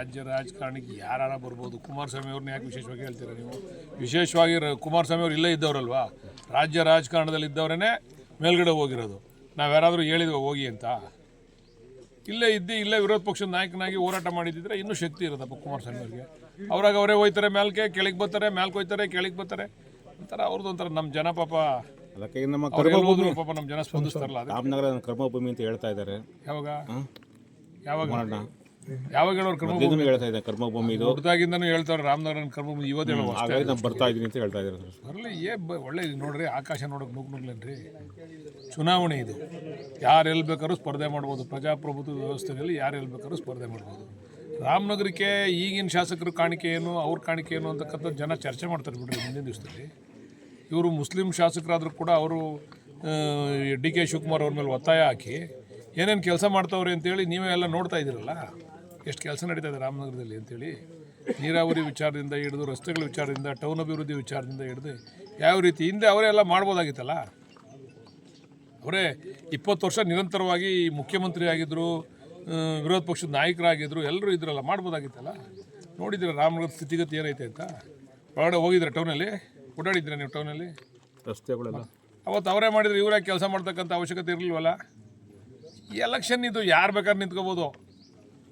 ರಾಜ್ಯ ರಾಜಕಾರಣಕ್ಕೆ ಯಾರು ಬರ್ಬೋದು? ಕುಮಾರಸ್ವಾಮಿ ಅವ್ರನ್ನ ಯಾಕೆ ವಿಶೇಷವಾಗಿ ಹೇಳ್ತೀರಾ ನೀವು? ವಿಶೇಷವಾಗಿ ಕುಮಾರಸ್ವಾಮಿ ಅವ್ರು ಇಲ್ಲೇ ಇದ್ದವರಲ್ವಾ? ರಾಜ್ಯ ರಾಜಕಾರಣದಲ್ಲಿ ಇದ್ದವರೇ ಮೇಲ್ಗಡೆ ಹೋಗಿರೋದು. ನಾವು ಯಾರಾದರೂ ಹೇಳಿದ್ವಿ ಹೋಗಿ ಅಂತ? ಇಲ್ಲೇ ಇದ್ದು ಇಲ್ಲೇ ವಿರೋಧ ಪಕ್ಷದ ನಾಯಕನಾಗಿ ಹೋರಾಟ ಮಾಡಿದ್ದಿದ್ರೆ ಇನ್ನೂ ಶಕ್ತಿ ಇರೋದಪ್ಪ ಕುಮಾರಸ್ವಾಮಿ ಅವ್ರಿಗೆ. ಅವ್ರಾಗ ಅವರೇ ಹೋಯ್ತಾರೆ ಮೇಲ್ಕೆ ಕೆಳಗೆ ಬರ್ತಾರೆ ಮೇಲ್ಕೆ ಹೋಯ್ತಾರೆ ಕೆಳಗೆ ಬರ್ತಾರೆ. ಒಂಥರ ಅವ್ರದ್ದು ಒಂಥರ ನಮ್ಮ ಜನ ಪಾಪ ಅದಕ್ಕೆ ನಮ್ಮ ಕರ್ಮಭೂಮಿ ಪಾಪ ನಮ್ಮ ಜನ ಸ್ಪಂದಿಸ್ತಾರಲ್ಲ ರಾಮನಗರ ಕರ್ಮಭೂಮಿ ಅಂತ ಹೇಳ್ತಾ ಇದ್ದಾರೆ. ಯಾವಾಗ? ಯಾವಾಗ? ಯಾವಾಗ ಹೇಳೋರು ಕರ್ಮಭೂಮಿ ಹೇಳ್ತಾ ಕರ್ಮಭೂಮಿ ಇದು. ಹೇಳ್ತಾರೆ ರಾಮನಗರನ ಕರ್ಮಭೂಮಿ ಇವತ್ತು ಹಾಗಾಗಿ ನಾನು ಬರ್ತಾ ಇದ್ದೀನಿ ಅಂತ ಹೇಳ್ತಾ ಇದ್ದಾರೆ ಸರ್. ಬರಲಿ ಏ ಬ ಒಳ್ಳೆ ನೋಡ್ರಿ ಆಕಾಶ ನೋಡೋಕೆ ನೂಕ್ ನುಗ್ಲೇನ್ರಿ ಚುನಾವಣೆ ಇದು. ಯಾರು ಎಲ್ಲಿ ಬೇಕಾದ್ರೂ ಸ್ಪರ್ಧೆ ಮಾಡ್ಬೋದು. ಪ್ರಜಾಪ್ರಭುತ್ವ ವ್ಯವಸ್ಥೆಯಲ್ಲಿ ಯಾರು ಎಲ್ಲಿ ಬೇಕಾದ್ರೂ ಸ್ಪರ್ಧೆ ಮಾಡ್ಬೋದು. ರಾಮನಗರಕ್ಕೆ ಈಗಿನ ಶಾಸಕರ ಕಾಣಿಕೆ ಏನು ಅವ್ರ ಕಾಣಿಕೆ ಏನು ಅಂತಕ್ಕಂಥ ಜನ ಚರ್ಚೆ ಮಾಡ್ತಾರೆ ಬಿಡ್ರಿ ಮುಂದಿನ ದಿವಸದಲ್ಲಿ. ಇವರು ಮುಸ್ಲಿಂ ಶಾಸಕರಾದರೂ ಕೂಡ ಅವರು ಡಿ ಕೆ ಶಿವಕುಮಾರ್ ಅವ್ರ ಮೇಲೆ ಒತ್ತಾಯ ಹಾಕಿ ಏನೇನು ಕೆಲಸ ಮಾಡ್ತಾವ್ರಿ ಅಂತೇಳಿ ನೀವೇ ಎಲ್ಲ ನೋಡ್ತಾ ಇದ್ದೀರಲ್ಲ? ಎಷ್ಟು ಕೆಲಸ ನಡೀತಾ ಇದೆ ರಾಮನಗರದಲ್ಲಿ ಅಂತೇಳಿ ನೀರಾವರಿ ವಿಚಾರದಿಂದ ಹಿಡಿದು ರಸ್ತೆಗಳ ವಿಚಾರದಿಂದ ಟೌನ್ ಅಭಿವೃದ್ಧಿ ವಿಚಾರದಿಂದ ಹಿಡಿದು ಯಾವ ರೀತಿ ಹಿಂದೆ ಅವರೇ ಎಲ್ಲ ಮಾಡ್ಬೋದಾಗಿತ್ತಲ್ಲ? ಅವರೇ ಇಪ್ಪತ್ತು ವರ್ಷ ನಿರಂತರವಾಗಿ ಮುಖ್ಯಮಂತ್ರಿ ಆಗಿದ್ದರು ವಿರೋಧ ಪಕ್ಷದ ನಾಯಕರಾಗಿದ್ದರು ಎಲ್ಲರೂ ಇದ್ರಲ್ಲ ಮಾಡ್ಬೋದಾಗಿತ್ತಲ್ಲ? ನೋಡಿದ್ರೆ ರಾಮನಗರದ ಸ್ಥಿತಿಗತಿ ಏನೈತೆ ಅಂತ? ಒಳಗಡೆ ಹೋಗಿದ್ರೆ ಟೌನಲ್ಲಿ ಓಡಾಡಿದ್ರೆ ನೀವು ಟೌನಲ್ಲಿ ರಸ್ತೆಗಳೆಲ್ಲ. ಅವತ್ತು ಅವರೇ ಮಾಡಿದ್ರೆ ಇವರೇ ಕೆಲಸ ಮಾಡ್ತಕ್ಕಂಥ ಅವಶ್ಯಕತೆ ಇರಲಿಲ್ವಲ್ಲ? ಎಲೆಕ್ಷನ್ ಇದು ಯಾರು ಬೇಕಾದ್ರೆ ನಿಂತ್ಕೋಬೋದು.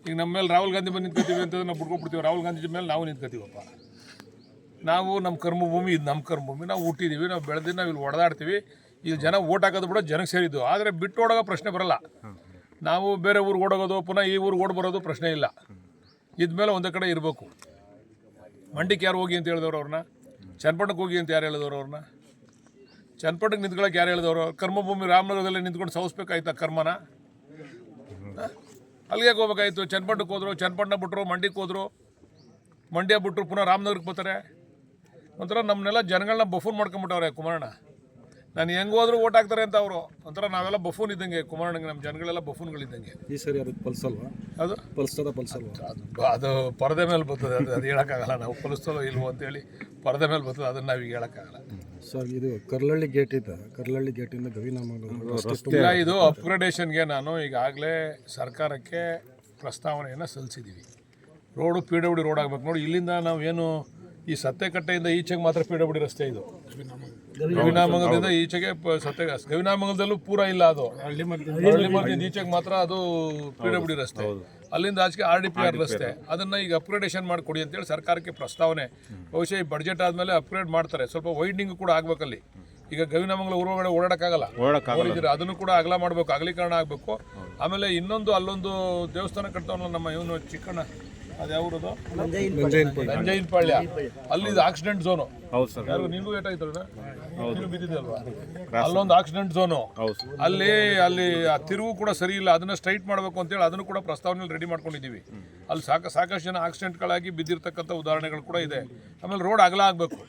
ಈಗ ನಮ್ಮ ಮೇಲೆ ರಾಹುಲ್ ಗಾಂಧಿ ಬಂದು ನಿಂತ್ಕೋತೀವಿ ಅಂತಂದ್ರೆ ನಾವು ಬಿಡ್ಕೊಬಿಡ್ತೀವಿ ರಾಹುಲ್ ಗಾಂಧಿ ಮೇಲೆ ನಾವು ನಿಂತ್ಕೋತೀವಪ್ಪ. ನಾವು ನಮ್ಮ ಕರ್ಮಭೂಮಿ, ಇದು ನಮ್ಮ ಕರ್ಮಭೂಮಿ. ನಾವು ಹುಟ್ಟಿದ್ದೀವಿ ನಾವು ಬೆಳೆದು ನಾವು ಇಲ್ಲಿ ಹೊಡೆದಾಡ್ತೀವಿ ಇಲ್ಲಿ ಜನ ಓಟ್ ಹಾಕೋದು ಬಿಡೋ ಜನಕ್ಕೆ ಸೇರಿದ್ದು. ಆದರೆ ಬಿಟ್ಟು ಓಡೋಗೋ ಪ್ರಶ್ನೆ ಬರಲ್ಲ. ನಾವು ಬೇರೆ ಊರಿಗೆ ಓಡೋಗೋದು ಪುನಃ ಈ ಊರಿಗೆ ಓಡ್ ಬರೋದು ಪ್ರಶ್ನೆ ಇಲ್ಲ. ಇದ್ಮೇಲೆ ಒಂದೇ ಕಡೆ ಇರಬೇಕು. ಮಂಡಿಗೆ ಯಾರು ಹೋಗಿ ಅಂತ ಹೇಳಿದವ್ರು ಅವ್ರನ್ನ? ಚನ್ನಪಟ್ಟಣಕ್ಕೆ ಹೋಗಿ ಅಂತ ಯಾರು ಹೇಳಿದವ್ರು ಅವ್ರನ್ನ? ಚನ್ನಪಟ್ಟಣಕ್ಕೆ ನಿಂತ್ಕೊಳ್ಳೋಕೆ ಯಾರು ಹೇಳಿದವರು? ಕರ್ಮಭೂಮಿ ರಾಮನಗರದಲ್ಲಿ ನಿಂತ್ಕೊಂಡು ಸವಿಸ್ಬೇಕಾಯ್ತಾ ಕರ್ಮನ? ಅಲ್ಲಿಗೆ ಹೋಗ್ಬೇಕಾಯ್ತು. ಚನ್ನಪಟ್ಟಣಕ್ಕೆ ಹೋದರು ಚನ್ನಪಟ್ಟಣ ಬಿಟ್ಟರು ಮಂಡ್ಯಕ್ಕೆ ಹೋದರು. ಮಂಡ್ಯ ಬಿಟ್ಟರು ಪುನಃ ರಾಮನಗರಕ್ಕೆ ಬರ್ತಾರೆ. ಒಂಥರ ನಮ್ಮನ್ನೆಲ್ಲ ಜನಗಳನ್ನ ಬಫೂನ್ ಮಾಡ್ಕೊಂಬಿಟ್ಟವ್ರೆ ಕುಮಾರಣ್ಣ. ನಾನು ಹೆಂಗೆ ಹೋದ್ರು ಓಟ್ ಹಾಕ್ತಾರೆ ಅಂತ ಅವರು. ಒಂಥರ ನಾವೆಲ್ಲ ಬಫೂನ್ ಇದ್ದಂಗೆ ಕುಮಾರಣ್ಣಗೆ ನಮ್ಮ ಜನಗಳೆಲ್ಲ ಬಫೂನ್ಗಳಿದ್ದಂಗೆ ಈ ಸರಿ ಅದಕ್ಕೆ ಪಲ್ಸಲ್ವಾ? ಅದು? ಪಲ್ಸ್ತದ ಪಲ್ಸಲ್ವಾ? ಅದು ಅದು ಪರದೆ ಮೇಲೆ ಬರ್ತದೆ. ಅದು ಅದು ಹೇಳೋಕ್ಕಾಗಲ್ಲ. ನಾವು ಕಲಿಸ್ತಲೋ ಇಲ್ವೋ ಅಂತೇಳಿ ಪರದೆ ಮೇಲೆ ಬರ್ತದೆ. ಅದನ್ನು ನಾವೀಗ ಹೇಳೋಕ್ಕಾಗಲ್ಲ. ಸರ್ ಇದು ಕರ್ಲಳ್ಳಿ ಗೇಟ್ ಇದೆ. ಕರ್ಲಳ್ಳಿ ಗೇಟಿಂದ ಗವಿನಾಮ ಇದು ಅಪ್ಗ್ರೇಡೇಷನ್ಗೆ ನಾನು ಈಗಾಗಲೇ ಸರ್ಕಾರಕ್ಕೆ ಪ್ರಸ್ತಾವನೆಯನ್ನು ಸಲ್ಲಿಸಿದ್ದೀವಿ ರೋಡು ಪಿ ಡಬ್ಲ್ಯೂ ರೋಡ್ ಆಗಬೇಕು. ನೋಡಿ ಇಲ್ಲಿಂದ ನಾವು ಏನು ಈ ಸತ್ತೆಕಟ್ಟೆಯಿಂದ ಈಚೆಗೆ ಮಾತ್ರ ಪಿ ಡಬ್ಲ್ಯೂ ರಸ್ತೆ ಇದು. ಗವಿನಾಮಂಗಲದಿಂದ ಈಚೆಗೆ ಪ- ಸತ್ಯ ಗವಿನಾಮಂಗಲದಲ್ಲೂ ಪೂರ ಇಲ್ಲ ಅದು. ಹಳ್ಳಿ ಈಚೆಗೆ ಮಾತ್ರ ಅದು ಪಿ ಡಬ್ಲ್ಯೂ ರಸ್ತೆ. ಅಲ್ಲಿಂದ ಆಚೆಗೆ ಆರ್ ಡಿ ಪಿ ಆರ್ ರಸ್ತೆ. ಅದನ್ನ ಈಗ ಅಪ್ಗ್ರೇಡೇಷನ್ ಮಾಡಿಕೊಡಿ ಅಂತೇಳಿ ಸರ್ಕಾರಕ್ಕೆ ಪ್ರಸ್ತಾವನೆ. ಬಹುಶಃ ಈ ಬಜೆಟ್ ಆದಮೇಲೆ ಅಪ್ಗ್ರೇಡ್ ಮಾಡ್ತಾರೆ. ಸ್ವಲ್ಪ ವೈಡ್ನಿಂಗ್ ಕೂಡ ಆಗ್ಬೇಕಲ್ಲಿ. ಈಗ ಗವಿನಮಂಗಲ ಊರೊಳಗಡೆ ಓಡಾಡಕ್ಕಾಗಲ್ಲ. ಓಡಾಡಿದ್ರೆ ಅದನ್ನು ಕೂಡ ಅಗಲ ಮಾಡಬೇಕು ಅಗಲೀಕರಣ ಆಗಬೇಕು. ಆಮೇಲೆ ಇನ್ನೊಂದು ಅಲ್ಲೊಂದು ದೇವಸ್ಥಾನ ಕಟ್ತಾವಲ್ಲ ನಮ್ಮ ಇವನು ಚಿಕ್ಕಣ್ಣ ಅದು ಯಾವ್ರದು ನಂಜೈನಪಾಳ್ಯ ಅಲ್ಲಿ ಆಕ್ಸಿಡೆಂಟ್ ಝೋನು ಹೌದು ಸರ್. ಯಾರು ನಿಮಗೂ ಅಲ್ವಾ ಅಲ್ಲೊಂದು ಆಕ್ಸಿಡೆಂಟ್ ಝೋನು ಅಲ್ಲಿ ಅಲ್ಲಿ ಆ ತಿರುವು ಕೂಡ ಸರಿ ಇಲ್ಲ. ಅದನ್ನ ಸ್ಟ್ರೈಟ್ ಮಾಡಬೇಕು ಅಂತೇಳಿ ಅದನ್ನು ಕೂಡ ಪ್ರಸ್ತಾವನೆಯಲ್ಲಿ ರೆಡಿ ಮಾಡ್ಕೊಂಡಿದ್ದೀವಿ. ಅಲ್ಲಿ ಸಾಕ ಸಾಕಷ್ಟು ಜನ ಆಕ್ಸಿಡೆಂಟ್ಗಳಾಗಿ ಬಿದ್ದಿರ್ತಕ್ಕಂಥ ಉದಾಹರಣೆಗಳು ಕೂಡ ಇದೆ. ಆಮೇಲೆ ರೋಡ್ ಅಗಲ ಆಗಬೇಕು.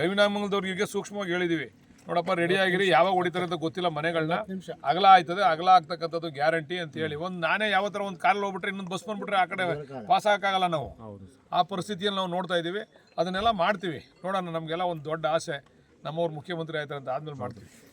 ಗವಿನಾಮಂಗಲದವ್ರಿಗೆ ಸೂಕ್ಷ್ಮವಾಗಿ ಹೇಳಿದ್ದೀವಿ. ನೋಡಪ್ಪ ರೆಡಿ ಆಗಿರಿ ಯಾವಾಗ ಹೊಡಿತಾರೆ ಅಂತ ಗೊತ್ತಿಲ್ಲ ಮನೆಗಳನ್ನ ಅಗಲ ಆಯ್ತದೆ ಅಗಲ ಆಗ್ತಕ್ಕಂಥದ್ದು ಗ್ಯಾರಂಟಿ ಅಂತ ಹೇಳಿ. ಒಂದು ನಾನೇ ಯಾವ ಥರ ಒಂದು ಕಾರಲ್ಲಿ ಹೋಗ್ಬಿಟ್ರೆ ಇನ್ನೊಂದು ಬಸ್ ಬಂದ್ಬಿಟ್ರೆ ಆ ಕಡೆ ಪಾಸ್ ಆಗಕ್ಕಾಗಲ್ಲ ನಾವು. ಆ ಪರಿಸ್ಥಿತಿಯಲ್ಲಿ ನಾವು ನೋಡ್ತಾ ಇದ್ದೀವಿ. ಅದನ್ನೆಲ್ಲ ಮಾಡ್ತೀವಿ. ನೋಡೋಣ ನಮಗೆಲ್ಲ ಒಂದು ದೊಡ್ಡ ಆಸೆ. ನಮ್ಮವ್ರು ಮುಖ್ಯಮಂತ್ರಿ ಆಯ್ತಾರೆ ಅಂತ ಆದ್ಮೇಲೆ ಮಾಡ್ತೀವಿ.